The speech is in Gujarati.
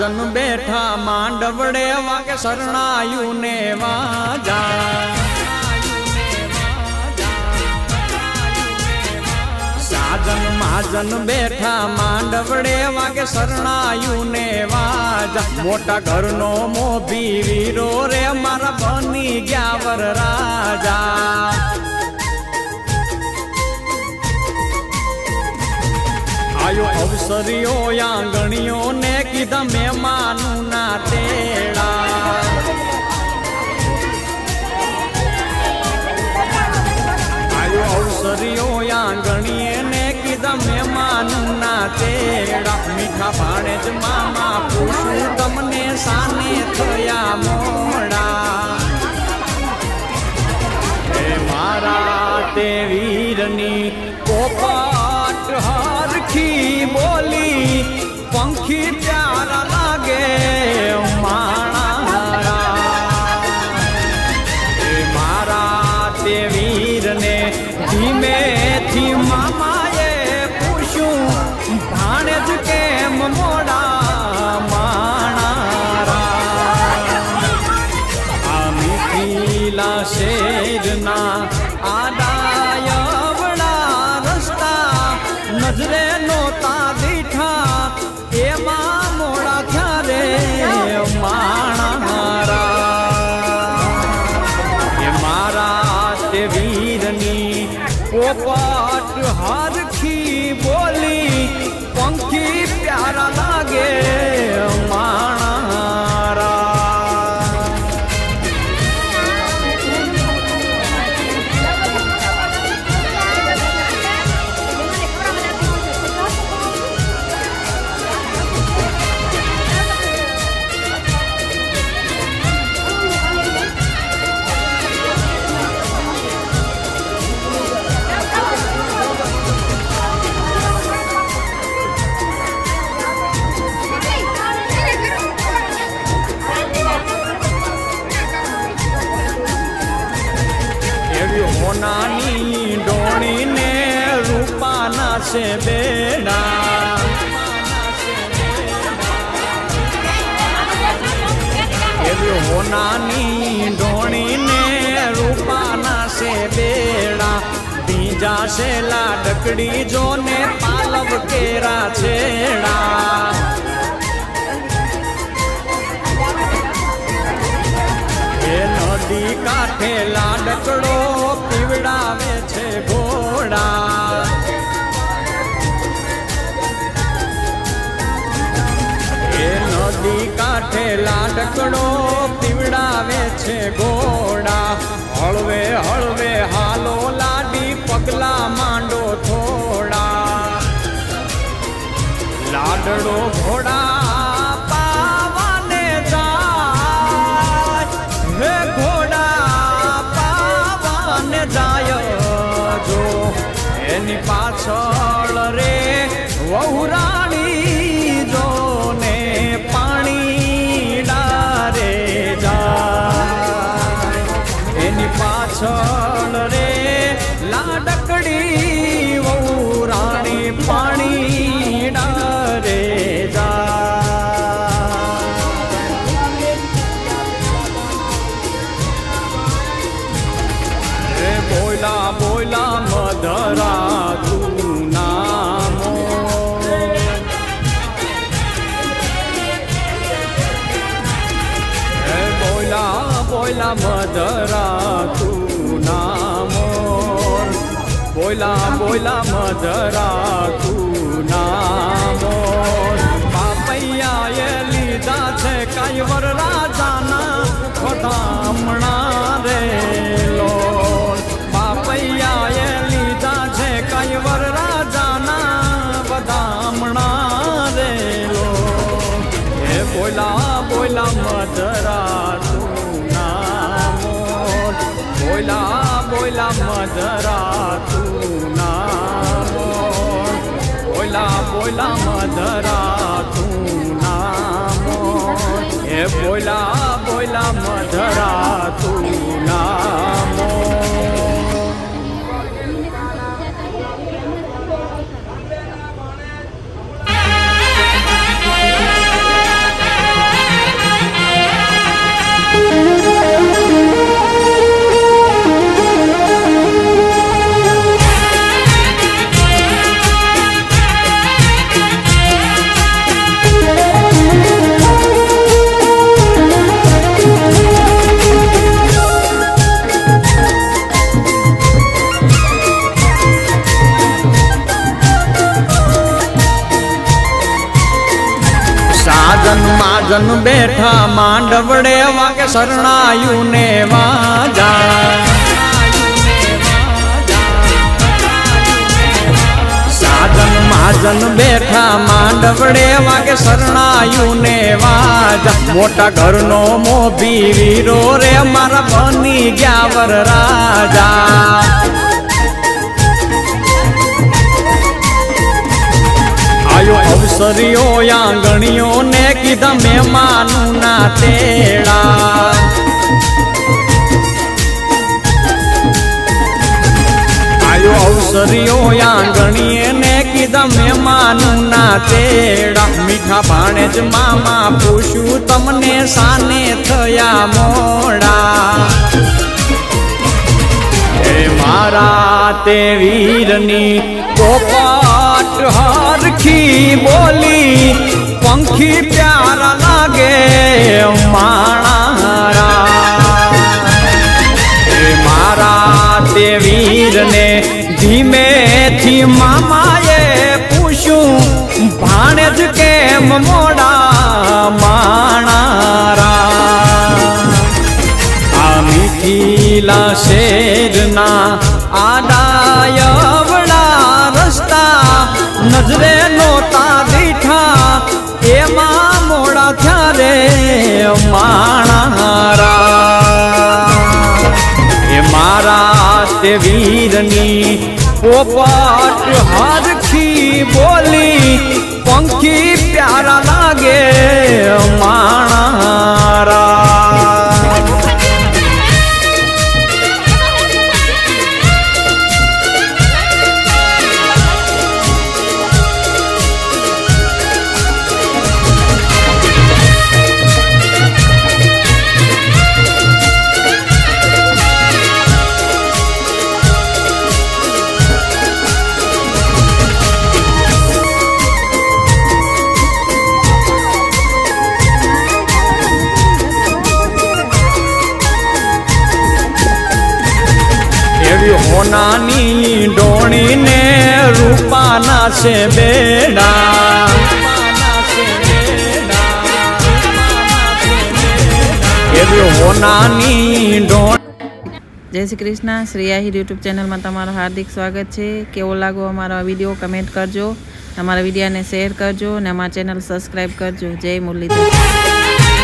સાજન બેઠા માંડવડે વાગે શરણાયું ને વાજા. સાજન માજન બેઠા માંડવડે વાગે શરણાયું ને વાજા. મોટા ઘરનો મોભી વીરો રે મારા બની ગયા વર રાજા. આયો અવસરીઓ આંગણીઓ ને કીધા મહેમાનું ના તેડા. સરિયો અવસરીઓ આંગણીએ ને કીધા મહેમાનું ના તેડા. મીઠા ભાણે જ મામા પૂછું તમને સાને થયા મોડા. મારા તે વીરની પોપાટ ધીમેથી મામાએ છે બેડા એવી હોનાની ડોણીને રૂપાના છે બેડા. બીજા છે લાડકડી જોને પાલવ કેરા છેડા. નદી કાંઠે લાડકડો પીવડાવે કાંઠે લાડકડો પીવડાવે છે ઘોડા હળવે હળવે, હાલો લાડી પગલા માંડો થોડા. લાડડો ઘોડા પાવાને જાય. ઘોડા પાવાને જાય એની પાછળ રે વહુરાણી મધરા તું નામો બોયલા બોયલા મધરા તું નામો. બાપૈયાએ લીધા છે કાયવર રાજાના ખોટામણા મધરા તું નામો બોલા બોલા મધરા તું હે બોલા બોલા માજન બેઠા માંડવડે વાગે શરણાયું ને વાજા. સાજન માજન બેઠા માંડવડે વાગે શરણાયું ને વાજા. મોટા ઘરનો મોભી વીરો રે, મારા બની ગયા વર રાજા. અવસરીઓ આંગણીઓ ને કીધા મહેમાનું ના તેડા. આયો અવસરીઓ આંગણીએ ને કીધા મહેમાનું ના તેડા. મીઠા ભાણે જ મામા પૂછું તમને સાને થયા મોડા? મારા તે વીરની પોપટ હરખી બોલી પંખી પ્યારા લાગે માણારા હે મારા તે વીરને ધીમેથી મામાએ પૂછ્યું ભાણે જ કેમ મોડા માણારા આ મીઠીલા શેરના રસ્તા નજરે નોતા દીઠા, એમાં મોડા થયા રે માણારા? એ મારા તે વીરની પોપટ હરખી બોલી, પંખી પ્યારા લાગે માણારા. હોનાની ડોણીને રૂપાના છે બેડા. જય શ્રી કૃષ્ણ, શ્રી આહિર યુટ્યુબ ચેનલમાં તમારું હાર્દિક સ્વાગત છે. કેવો લાગો અમારો વીડિયો, કમેન્ટ કરજો. અમારા વિડીયાને શેર કરજો અને અમારા ચેનલ સબસ્ક્રાઈબ કરજો. જય મુરલીધર.